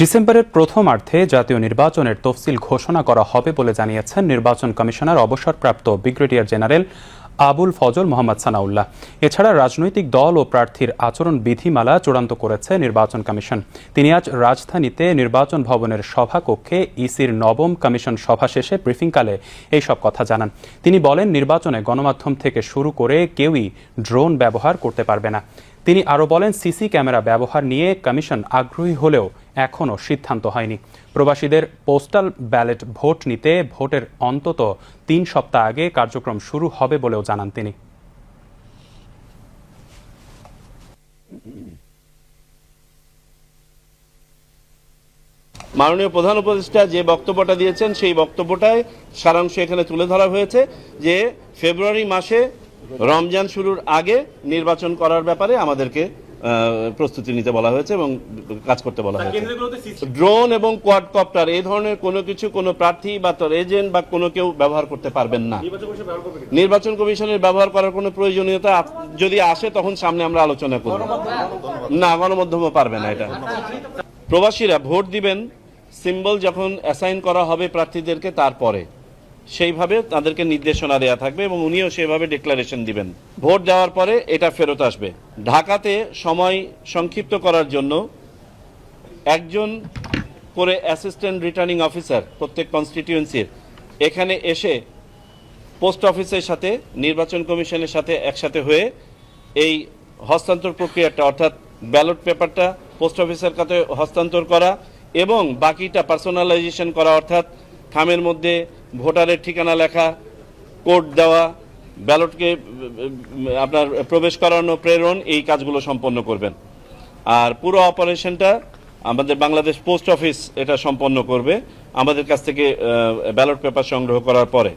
ডিসেম্বরের প্রথমার্ধে জাতীয় নির্বাচনের তফসিল ঘোষণা করা হবে বলে জানিয়েছেন নির্বাচন কমিশনার, অবসরপ্রাপ্ত ব্রিগেডিয়ার জেনারেল আবুল ফজল মোহাম্মদ সানাউল্লাহ। এছাড়া রাজনৈতিক দল ও প্রার্থীর আচরণ বিধিমালা চূড়ান্ত করেছে নির্বাচন কমিশন। তিনি আজ রাজধানীতে নির্বাচন ভবনের সভাকক্ষে ইসির নবম কমিশন সভা শেষে ব্রিফিংকালে এইসব কথা জানান। তিনি বলেন, নির্বাচনে গণমাধ্যম থেকে শুরু করে কেউই ড্রোন ব্যবহার করতে পারবে না। তিনি আরও বলেন, সিসি ক্যামেরা ব্যবহার নিয়ে কমিশন আগ্রহী হলেও এখনও সিদ্ধান্ত হয়নি। প্রবাসীদের পোস্টাল ব্যালট ভোট নিতে ভোটের অন্তত তিন সপ্তাহ আগে কার্যক্রম শুরু হবে বলেও জানান তিনি। মাননীয় প্রধান উপদেষ্টা যে বক্তব্যটা দিয়েছেন, সেই বক্তব্যটায় সারাংশ এখানে তুলে ধরা হয়েছে যে ফেব্রুয়ারি মাসে রমজান শুরুর আগে নির্বাচন করার ব্যাপারে আমাদেরকে প্রস্তুতি নিতে বলা হয়েছে এবং কাজ করতে বলা হয়েছে। ড্রোন এবং কোয়াডকপ্টার এই ধরনের কোনো কিছু কোনো প্রার্থী বা তার এজেন্ট বা কোনো কেউ ব্যবহার করতে পারবেন না। নির্বাচন কমিশনের ব্যবহার করার কোনো প্রয়োজনীয়তা যদি আসে তখন সামনে আমরা আলোচনা করব। না গণমাধ্যমও পারবে না এটা। প্রবাসীরা ভোট দিবেন সিম্বল যখন অ্যাসাইন করা হবে প্রার্থীদেরকে তারপরে। সেইভাবে তাদেরকে নির্দেশনা দেয়া থাকবে এবং উনিও সেভাবে ডিক্লারেশন দিবেন। ভোট দেওয়ার পরে এটা ফেরত আসবে। ঢাকাতে সময় সংক্ষিপ্ত করার জন্য একজন করে অ্যাসিস্ট্যান্ট রিটার্নিং অফিসার প্রত্যেক কনস্টিটিউয়েন্সির এখানে এসে পোস্ট অফিসের সাথে, নির্বাচন কমিশনের সাথে একসাথে হয়ে এই হস্তান্তর প্রক্রিয়াটা, অর্থাৎ ব্যালট পেপারটা পোস্ট অফিসের কাছে হস্তান্তর করা এবং বাকিটা পার্সোনালাইজেশন করা, অর্থাৎ খামের মধ্যে ভোটারের ঠিকানা লেখা, কোড দেওয়া, ব্যালটকে আপনার প্রবেশ করানো, প্রেরণ, এই কাজগুলো সম্পন্ন করবেন। আর পুরো অপারেশনটা আমাদের বাংলাদেশ পোস্ট অফিস এটা সম্পন্ন করবে। আমাদের কাছ থেকে ব্যালট পেপার সংগ্রহ করার পরে।